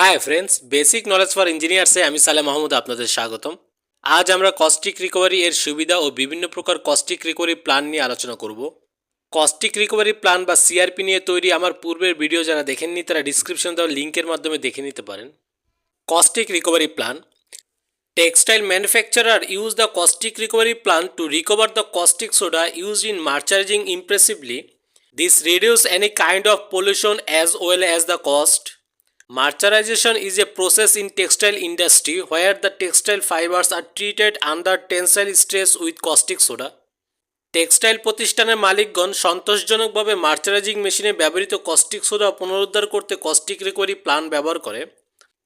Hi friends basic knowledge for ইঞ্জিনিয়ার্সে আমি সালে মাহমুদ আপনাদের স্বাগতম। আজ আমরা কস্টিক রিকভারি এর সুবিধা ও বিভিন্ন প্রকার কস্টিক রিকভারি প্ল্যান নিয়ে আলোচনা করব। কস্টিক রিকভারি প্ল্যান বা সিআরপি নিয়ে তৈরি আমার পূর্বের ভিডিও যারা দেখেননি, তারা ডিসক্রিপশন দেওয়া লিঙ্কের মাধ্যমে দেখে নিতে পারেন। Caustic recovery plan textile manufacturer use the caustic recovery plan to recover the caustic soda used in mercerising impressively this reduce any kind of pollution as well as the cost Mercerization is a process in textile industry where the textile fibers are treated under tensile stress with caustic soda. Textile প্রতিষ্ঠানের মালিকগণ সন্তোষজনকভাবে মার্চারাইজিং মেশিনে ব্যবহৃত caustic soda পুনরুদ্ধার করতে caustic recovery plan ব্যবহার করে।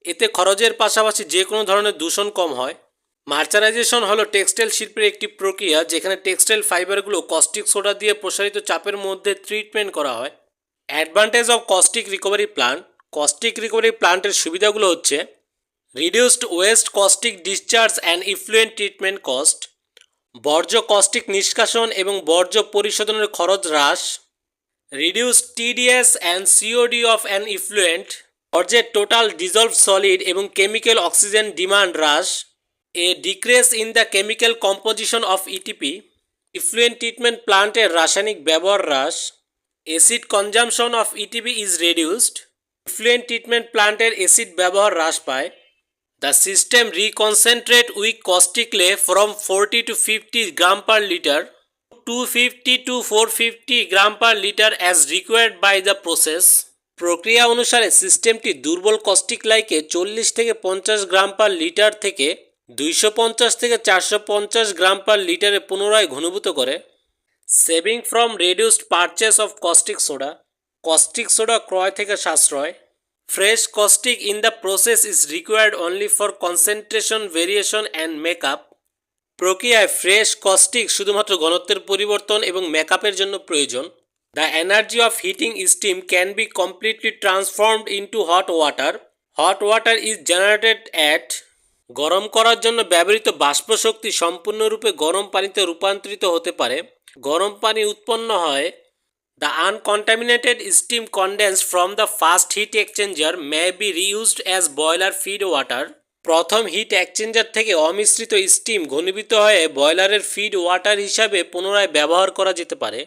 এতে খরচের পাশাপাশি যে কোনো ধরনের দূষণ কম হয়। মার্চারাইজেশন হলো টেক্সটাইল শিল্পের একটি প্রক্রিয়া যেখানে টেক্সটাইল ফাইবারগুলো কস্টিক সোডা দিয়ে প্রসারিত চাপের মধ্যে ট্রিটমেন্ট করা হয়। Advantage of caustic recovery plant caustic recovery প্ল্যান্টের সুবিধাগুলো হচ্ছে reduced waste caustic discharge and effluent treatment cost বর্জ্য কস্টিক নিষ্কাশন এবং বর্জ্য পরিশোধনের খরচ হ্রাস reduce TDS and COD of an effluent বর্জ্যের total dissolve solid এবং কেমিক্যাল অক্সিজেন ডিমান্ড হ্রাস a decrease in the chemical composition of ETP effluent treatment প্লান্টের রাসায়নিক ব্যবহার হ্রাস acid consumption of ETP is reduced effluent treatment প্লান্টের acid ব্যবহার হ্রাস পায়। The system reconcentrate weak caustic lye from forty to fifty gram per litre to fifty to four fifty gram per litre as required by the process প্রক্রিয়া অনুসারে সিস্টেমটি দুর্বল caustic লাইকে চল্লিশ থেকে পঞ্চাশ গ্রাম পার লিটার থেকে দুইশো পঞ্চাশ থেকে চারশো পঞ্চাশ গ্রাম পার লিটারে পুনরায় ঘনীভূত করে। Saving from reduced purchase of caustic soda caustic soda ক্রয় থেকে সাশ্রয়। Fresh caustic in the process is required only for concentration variation and makeup প্রক্রিয়ায় ফ্রেশ কস্টিক শুধুমাত্র ঘনত্বের পরিবর্তন এবং মেকআপের জন্য প্রয়োজন। The energy of heating steam can be completely transformed into hot water hot water is generated at গরম করার জন্য ব্যবহৃত বাষ্প শক্তি সম্পূর্ণরূপে গরম পানিতে রূপান্তরিত হতে পারে। গরম পানি উৎপন্ন হয় The uncontaminated steam condensed from the fast heat exchanger may be reused as boiler feed water. প্রথম হিট এক্সচেঞ্জার থেকে অমিশ্রিত স্টিম ঘনীভূত হয়ে বয়লারের ফিড ওয়াটার হিসাবে পুনরায় ব্যবহার করা যেতে পারে।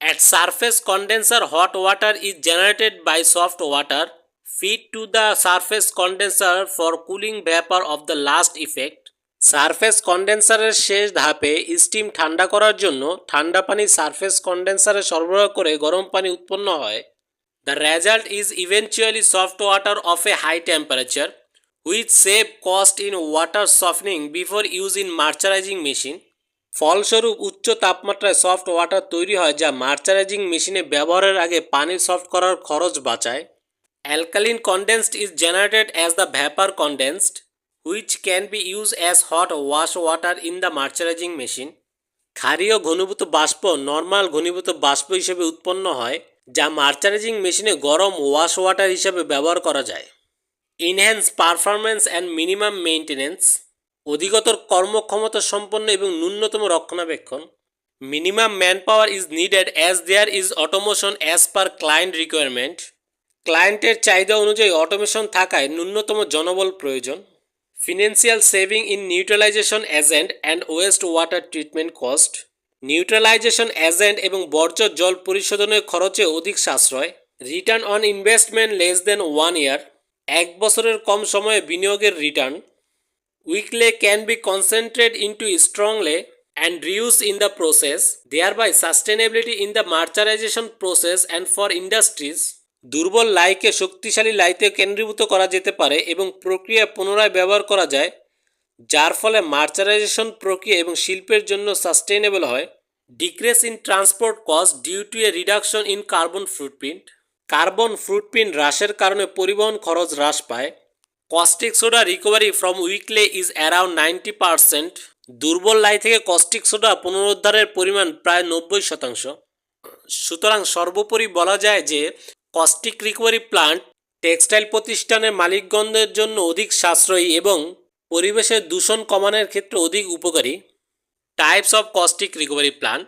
At surface condenser hot water is generated by soft water feed to the surface condenser for cooling vapour of the last effect surface কন্ডেন্সারের শেষ ধাপে স্টিম ঠান্ডা করার জন্য ঠান্ডা পানি সারফেস কন্ডেন্সারে সরবরাহ করে গরম পানি উৎপন্ন হয়। The result is eventually soft water of a high temperature which save cost in water softening before use in mercerising machine ফলস্বরূপ, উচ্চ তাপমাত্রায় সফট ওয়াটার তৈরি হয় যা মার্চারাইজিং মেশিনে ব্যবহারের আগে পানি সফট করার খরচ বাঁচায়। Alkaline condensed is generated as the vapour condensed which can be used as hot wash water in the merchandising machine. ক্ষারীয় ঘনীভূত বাষ্প নর্মাল ঘনীভূত বাষ্প হিসেবে উৎপন্ন হয়, যা মার্চারাইজিং মেশিনে গরম ওয়াশ ওয়াটার হিসাবে ব্যবহার করা যায়। Enhance performance and minimum maintenance অধিকতর কর্মক্ষমতা সম্পন্ন এবং ন্যূনতম রক্ষণাবেক্ষণ। Minimum man power is needed as there is automation as per client requirement ক্লায়েন্টের চাহিদা অনুযায়ী অটোমেশন থাকায় ন্যূনতম জনবল প্রয়োজন। Financial saving in neutralisation agent and waste water treatment cost neutralisation agent এবং বর্জ্য জল পরিশোধনের খরচে অধিক সাশ্রয়। Return on investment less than one year এক বছরের কম সময়ে বিনিয়োগের return weak lye can be concentrate into strong lye and reuse in the process thereby sustainability in the mercerisation process and for industries দুর্বল লাইকে শক্তিশালী লাইতে কেন্দ্রীভূত করা যেতে পারে এবং প্রক্রিয়া পুনরায় ব্যবহার করা যায়, যার ফলে মার্চারাইজেশন প্রক্রিয়া এবং শিল্পের জন্য সাস্টেইনেবল হয়। Decrease in transport cost due to a reduction in carbon footprint. Carbon footprint হ্রাসের কারণে পরিবহন খরচ হ্রাস পায়। Caustic soda recovery from weak lye is around ninety percent. দুর্বল লাই থেকে কস্টিক সোডা পুনরুদ্ধারের পরিমাণ প্রায় নব্বই শতাংশ। সুতরাং সর্বোপরি বলা যায় যে কস্টিক রিকভারি প্লান্ট টেক্সটাইল প্রতিষ্ঠানের মালিকগণদের জন্য অধিক সাশ্রয়ী এবং পরিবেশের দূষণ কমানোর ক্ষেত্রে অধিক উপকারী। Types of caustic recovery plan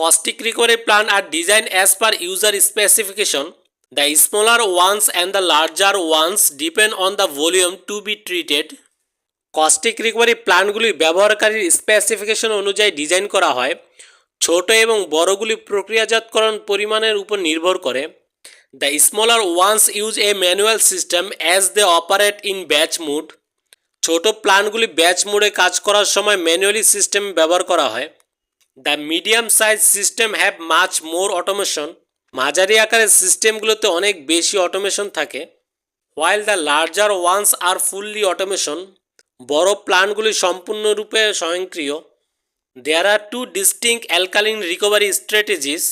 caustic recovery plan are design as per user specification the smaller ones and the larger ones depend on the volume to be treated caustic recovery প্ল্যানগুলি ব্যবহারকারীর স্পেসিফিকেশন অনুযায়ী design করা হয়। ছোট এবং বড়গুলি প্রক্রিয়াজাতকরণ পরিমাণের উপর নির্ভর করে। The smaller ones use a manual system as they operate in batch mode ছোট প্ল্যানগুলি ব্যাচ মোডে কাজ করার সময় ম্যানুয়ালি সিস্টেম ব্যবহার করা হয়। The medium size system have much more automation মাঝারি আকারের সিস্টেমগুলোতে অনেক বেশি অটোমেশন থাকে। While the larger ones are fully automation বড় প্ল্যানগুলি সম্পূর্ণরূপে স্বয়ংক্রিয়। There are two distinct alkaline recovery strategies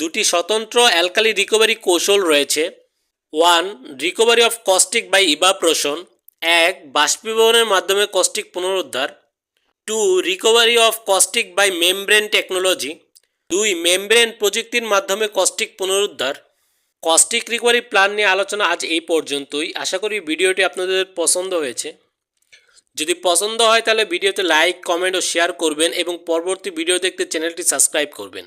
দুটি স্বতন্ত্র অ্যালকালি রিকভারি কৌশল রয়েছে। One, recovery of caustic by evaporation. এক, বাষ্পীভবনের মাধ্যমে কস্টিক পুনরুদ্ধার। Two, recovery of caustic by membrane technology. দুই, মেমব্রেন প্রযুক্তির মাধ্যমে কস্টিক পুনরুদ্ধার। কস্টিক রিকভারি প্ল্যান নিয়ে আলোচনা আজ এই পর্যন্তই। আশা করি ভিডিওটি আপনাদের পছন্দ হয়েছে। যদি পছন্দ হয় তাহলে ভিডিওতে লাইক, কমেন্ট ও শেয়ার করবেন এবং পরবর্তী ভিডিও দেখতে চ্যানেলটি সাবস্ক্রাইব করবেন।